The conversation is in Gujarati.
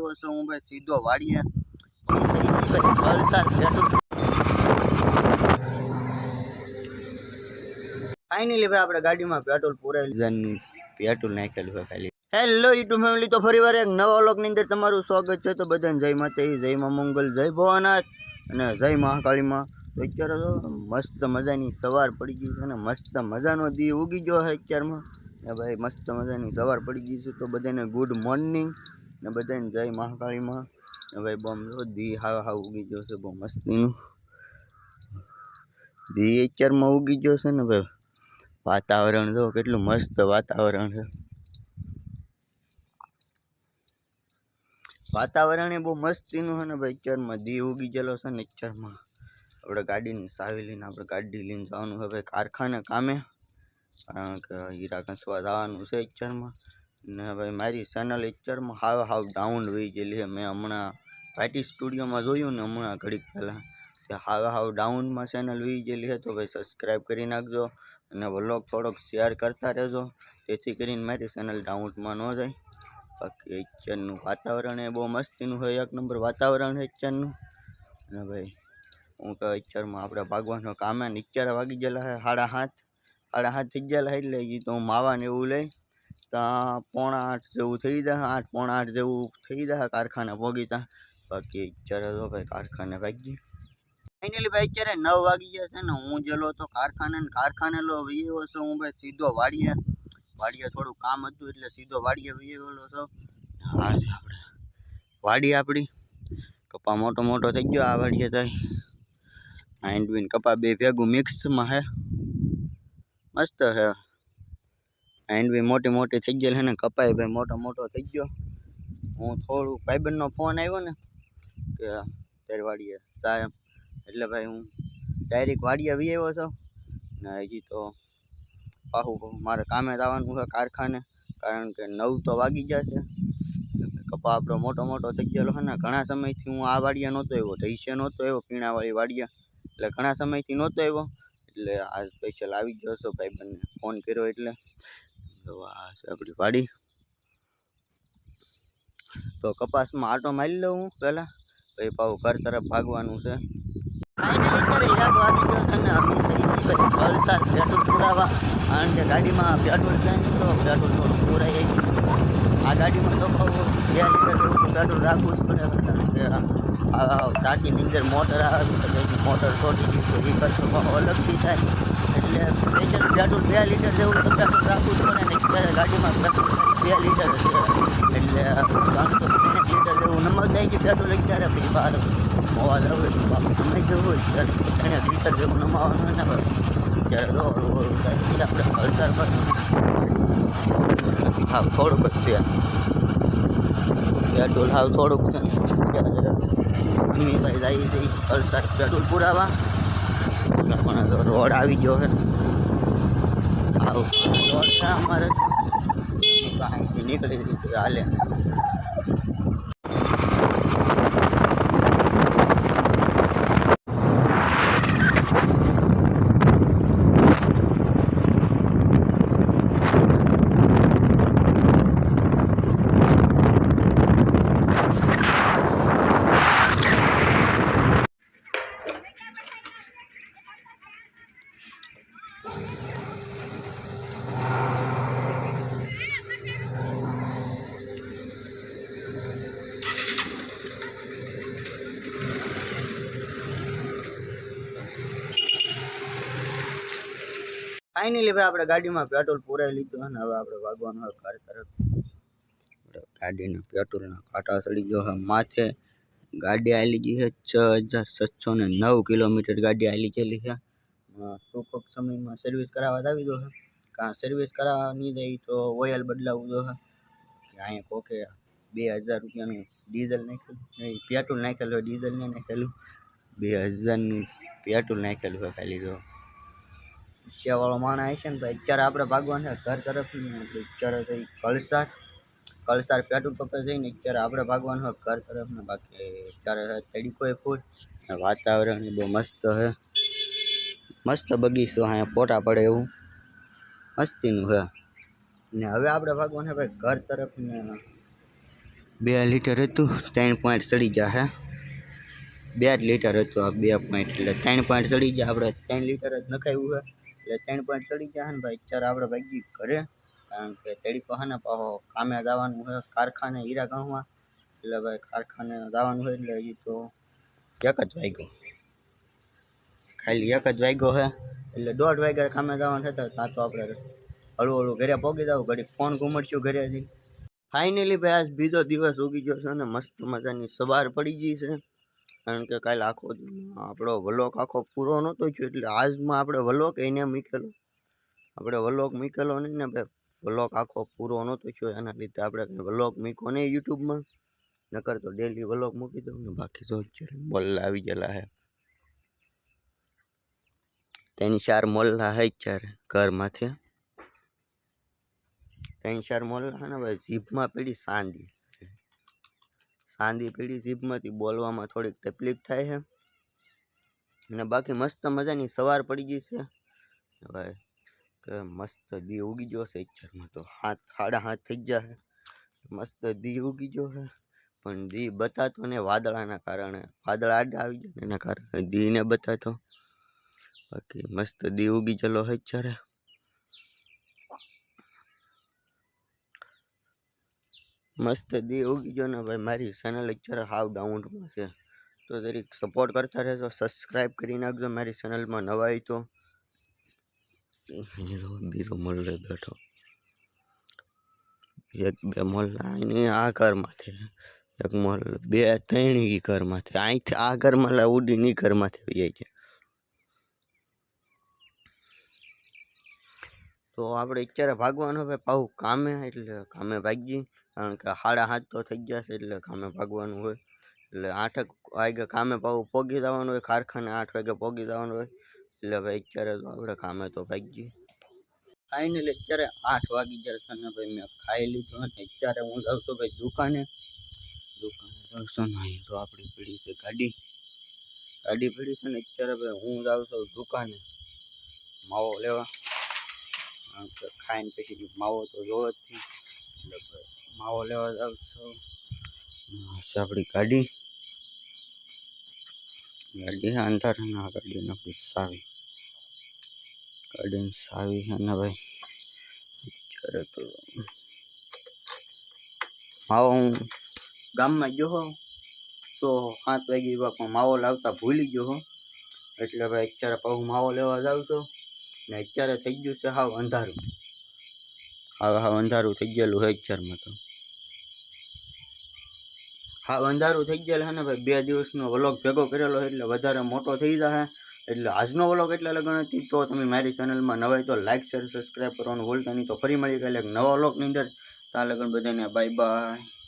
આવ્યો છું હું ભાઈ સીધો વાડીએ. ફાઇનલી ભાઈ આપણે ગાડીમાં પેટ્રોલ પૂરાયેલું પેટ્રોલ નાખેલું હોય ખાલી. હેલો યુટ્યુબ ફેમિલી તો ફરી વાર એક નવા વ્લોગની અંદર તમારું સ્વાગત છે. તો બધાને જય માતાજી જય મા મંગલ જય ભવાનાથ અને જય મહાકાળીમાં. તો અત્યારે તો મસ્ત મજાની સવાર પડી ગઈ છે અને મસ્ત મજાનો દી ઉગી ગયો છે અત્યારમાં. ને ભાઈ મસ્ત મજાની સવાર પડી ગઈ છે તો બધાને ગુડ મોર્નિંગ ને બધાને જય મહાકાળીમાં. ભાઈ બમ જો, દી હાવ હાવ ઉગી ગયો છે બહુ મસ્તીનું. દી અત્યારમાં ઉગી ગયો છે ને ભાઈ. વાતાવરણ જો કેટલું મસ્ત વાતાવરણ છે. વાતાવરણ એ બહુ મસ્તીનું છે ને ભાઈ અત્યારમાં દી ઉગી ગયેલો છે ને અત્યારમાં. આપણે ગાડીની સાવી લઈને આપણે ગાડી લઈને જવાનું ભાઈ કારખાને કામે. કારણ કે હીરા ઘસવા જવાનું છે અત્યારમાં. ને ભાઈ મારી ચેનલ અત્યારમાં હાવ હાવ ડાઉન વહી ગયેલી છે. મેં હમણાં પાર્ટી સ્ટુડિયોમાં જોયું ને હમણાં ઘડીક પહેલાં. કે હાવ હાવ ડાઉનમાં ચેનલ વહી ગયેલી છે. તો ભાઈ સબસ્ક્રાઈબ કરી નાખજો અને વ્લોગ થોડોક શેર કરતા રહેજો. જેથી કરીને મારી ચેનલ ડાઉનમાં ન જાય. બાકી અત્યારનું વાતાવરણ એ બહુ મસ્તીનું હોય એક નંબર વાતાવરણ છે અત્યારનું અને ભાઈ, હું તો અત્યારમાં આપણે ભાગવાનો કામે અત્યારે વાગી ગયેલા છે. સાડા હાથ સાડા હાથ થઈ ગયેલા એટલે એ તો હું માવા ને એવું લઈ ત્યાં પોણા આઠ જેવું થઈ જાય, આઠ પોણા આઠ જેવું થઈ જાય, કારખાને પહોંચીતા બાકી અત્યારે તો ભાઈ કારખાને ભાગી ફાઇનલી ભાઈ અત્યારે નવ વાગી ગયા છે ને, હું જેલો તો કારખાને ને કારખાને લો વિયેલો છું, હું ભાઈ સીધો વાડીએ વાડીએ થોડું કામ હતું એટલે સીધો વાડીએ વિયેલો છો. હા છે આપણે. વાડી આપણી કપા મોટો મોટો થઈ ગયો, આ વાડીએ થાય. હાઇન્ડવીન કપા બે ભેગું મિક્સમાં હે. મસ્ત હે. હાઇન્ડવીન મોટી મોટી થઈ ગયેલી ને કપાય ભાઈ મોટો મોટો થઈ ગયો. હું થોડું ભાઈબંધનો ફોન આવ્યો ને, કે તારી વાડીએ તા એમ. એટલે ભાઈ હું ડાયરેક્ટ વાડીએ વી આવ્યો છો. ને હજી તો પાછું મારે કામે જવાનું છે કારખાને, કારણ કે નવ તો વાગી છે. કપા આપણો મોટો મોટો થઈ ગયેલો છે ને, ઘણા સમયથી હું આ વાડિયા નહોતો આવ્યો ઢૈસે નહોતો આવ્યો પીણાવાળી વાડિયા એટલે ઘણા સમયથી નહોતો આવ્યો એટલે આ સ્પેશિયલ આવી ગયો છો ભાઈબંધને ફોન કર્યો એટલે. તો આપણી વાડી. તો કપાસમાં આટો મારી લઉં હું પહેલાં પછી પાછું ઘર તરફ ભાગવાનું છે. વલસાડ પેટ્રોલ પુરાવા કારણ કે ગાડીમાં પેટ્રોલ છે તો પેટ્રોલ થોડું પુરાઈ આ ગાડીમાં તો બે પેટ્રોલ રાખવું જ પડે. કારણ કે ટાંકીની અંદર મોટર આવે તો મોટર તોડી દીધું એ પાછો અલગથી થાય. એટલે પેટ્રોલ પેટ્રોલ બે લીટર જેવું તો પેટ્રોલ રાખવું જ પડે ને અત્યારે ગાડીમાં બે લીટર છે. એટલે ત્રણસો ત્રણેક લીટર જેવું નંબર જાય છે પેટ્રોલ અત્યારે પછી બહાર મોવા હોય તો બાપુ તમે જવું હોય એને લીટર જેવું નમાવાનું ને ત્યારે રોડ રોડ થાય. આપણે હલસાર પર હા, થોડુંક જ છે. પેટ્રોલ હાલ થોડુંક છે. ભાઈ જાય છે હલસાર પેટ્રોલ પુરાવા પણ રોડ આવી ગયો છે. આવું રોડ છે અમારે. અહીંથી નીકળી હાલે. ફાઇનલી ભાઈ આપણે ગાડીમાં પેટ્રોલ પુરાઈ લીધું અને હવે આપણે ભાગવાનું હવે ઘર તરફ આપણે ગાડીના પેટ્રોલના કાંટા ચડી ગયો હવે માથે. ગાડી આવેલી ગઈ છે છ હજાર સાતસો ને નવ કિલોમીટર ગાડી આવેલી ગયેલી છે. અ, ટૂંક જ સમયમાં સર્વિસ કરાવવા જ આવી દો છે. કાં સર્વિસ કરાવવા નહીં જાય તો ઓઇલ બદલાવવું જો છે કે અહીંયા કોકે બે હજાર રૂપિયાનું ડીઝલ નાખેલું નહીં પેટ્રોલ નાખેલું હોય ડીઝલ નહીં નાખેલું. બે હજારનું પેટ્રોલ નાખેલું હોય ખાલી તો. રિક્ષાવાળો માણસ આવે છે ને તો અત્યારે આપણે ભાગવાનું છે. ઘર તરફથી ને એટલે અત્યારે જઈ કલસાર કલસાર પેટ્રોલ પંપે જઈને અત્યારે આપણે ભાગવાનું હોય ઘર તરફ ને. બાકી અત્યારે તડીકો એ ફૂલ. ને વાતાવરણ એ બહુ મસ્ત છે મસ્ત બગીચો અહીંયા ફોટા પડે એવું. મસ્તીનું છે ને હવે આપણે ભાગવાનું છે ભાઈ ઘર તરફ ને. બે લીટર હતું, ત્રણ પોઈન્ટ સડી જશે બે જ લીટર હતું આ બે પોઈન્ટ, એટલે ત્રણ પોઈન્ટ સડી જાય આપણે ત્રણ લીટર જ નખાવ્યું છે એટલે ત્રણ પોઈન્ટ ચડી ગયા ને ભાઈ. અત્યારે આપણે ભાગી ઘરે. કારણ કે તેડી હે ને પાછો કામે જવાનું હોય, કારખાને, હીરા ગામમાં એટલે ભાઈ કારખાને જવાનું હોય એટલે એ તો એક જ વાગ્યો. ખાલી એક જ વાગ્યો છે એટલે દોઢ વાગ્યા કામે જવાનું થતા ત્યાં તો આપણે હળવું હળવું ઘરે પહોંચી જાવ ઘડી ફોન ઘુમડશું ઘરેથી. ફાઇનલી ભાઈ આજ બીજો દિવસ ઉગી ગયો છે ને મસ્ત મજાની સવાર પડી ગઈ છે. કારણ કે કાલે આખો આપણો વલોક આખો પૂરો નહોતો થયો, એટલે આજમાં આપણે વલોક એને મૂકેલો. આપણે વલોક મૂકેલો નહીં ને ભાઈ, વલોક આખો પૂરો નહોતો થયો, એના લીધે આપણે વલોક મૂકો નહીં યુટ્યુબમાં. નકર તો ડેલી વલોક મૂકી દઉં ને બાકી તો મોલ્લા આવી ગયેલા હે. તેની ચાર મોલ્લા હે ચાર ઘરમાંથી. ત્રણ ચાર મોલ્લા ને ભાઈ, જીભમાં પડી સાંદી. સાંદી પીળી જીભમાંથી બોલવામાં થોડીક તકલીફ થાય છે. અને બાકી મસ્ત મજાની સવાર પડી ગઈ છે. ભાઈ કે મસ્ત દી ઉગી ગયો છે ઈચ્છરમાં તો. હાથ સાડા હાથ થઈ ગયા છે. મસ્ત દી ઉગી ગયો છે. પણ દી બતાતો ને વાદળાના કારણે. વાદળ આડા આવી ગયા એના કારણે દીને બતાતો. બાકી મસ્ત દી ઉગી ગયેલો છે અત્યારે. મસ્ત દી ઉગી ગયો ને ભાઈ, મારી ચેનલ અત્યારે હાવ ડાઉનમાં છે. તો જરીક સપોર્ટ કરતા રહેજો સબસ્ક્રાઈબ કરી નાખજો મારી ચેનલમાં નવા હોય તો. બીરો મોલ્લે બેઠો. એક, બે મોલ અહીં આ ઘરમાંથી, એક મોલ બે ત્રણ ઘરમાંથી. અહીંથી આ ઘરમાં લા ઉડીને ઈ ઘરમાંથી જાય છે તો આપણે અત્યારે ભાગવાનું હવે પાછું કામે, એટલે કામે ભાગી કારણ કે સાડા હાથ તો થઈ ગયા છે, એટલે કામે ભાગવાનું હોય. એટલે આઠક વાગે કામે પાછું પોગી જવાનું હોય, કારખાને આઠ વાગે પોગી જવાનું હોય. એટલે ભાઈ અત્યારે તો આપણે કામે તો ભાગી ફાઇનલી અત્યારે આઠ વાગી ગયા છે ને ભાઈ, મેં ખાઈ લીધું અને અત્યારે હું જાઉં છું ભાઈ દુકાને. દુકાને જાઉં છું ને અહીં તો આપણી પડી છે ગાડી. ગાડી પડી છે ને અત્યારે ભાઈ હું જાઉં છું દુકાને. માવો લેવા. ખાઈને પછી માવો તો જોવો જ નહીં માવો લેવા આવશો આપણી ગાડી ગાડી અંધાર ના ગાડીને આપણી સાવી. ગાડીની સાવી ને ભાઈ. અત્યારે તો માવો હું ગામમાં ગયો હો તો સાત વાગે બાપા માવો લાવતા ભૂલી ગયો હો એટલે ભાઈ અત્યારે પાછું માવો લેવા જાઉં છું. ને અત્યારે થઈ ગયું છે હાવ અંધારું. હાવ હાવ અંધારું થઈ ગયેલું છે અત્યારમાં તો. હાવ અંધારું થઈ ગયેલું છે ને ભાઈ, બે દિવસનો વ્લોગ ભેગો કરેલો એટલે વધારે મોટો થઈ જશે એટલે આજનો વ્લોગ એટલે લગન હતી, તો તમે મારી ચેનલમાં નવાય તો લાઇક શેર, સબસ્ક્રાઈબ કરવાનું ભૂલતા નહીં. તો ફરી મળી ગયેલા એક નવા વ્લોગની અંદર. ત્યાં લગન બધાને બાય બાય